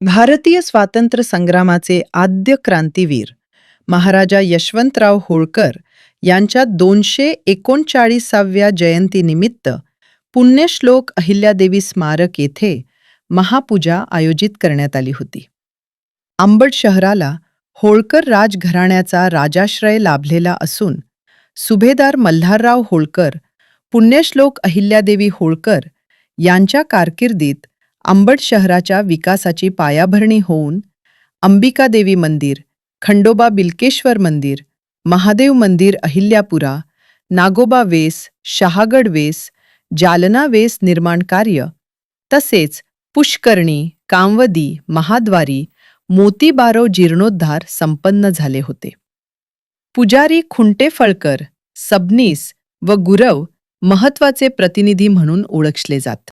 भारतीय स्वातंत्र्य संग्रामाचे आद्य क्रांतीवीर महाराजा यशवंतराव होळकर यांच्या दोनशे एकोणचाळीसाव्या जयंतीनिमित्त पुण्यश्लोक अहिल्यादेवी स्मारक येथे महापूजा आयोजित करण्यात आली होती. आंबड शहराला होळकर राजघराण्याचा राजाश्रय लाभलेला असून सुभेदार मल्हारराव होळकर पुण्यश्लोक अहिल्यादेवी होळकर यांच्या कारकिर्दीत अंबड शहराच्या विकासाची पायाभरणी होऊन अंबिकादेवी मंदिर खंडोबा बिलकेश्वर मंदिर महादेव मंदिर अहिल्यापुरा नागोबा वेस शहागड वेस जालना वेस निर्माण कार्य तसेच पुष्करणी कामवदी महाद्वारी मोतीबारो जीर्णोद्धार संपन्न झाले होते. पुजारी खुंटे फळकर सबनीस व गुरव महत्त्वाचे प्रतिनिधी म्हणून ओळखले जात.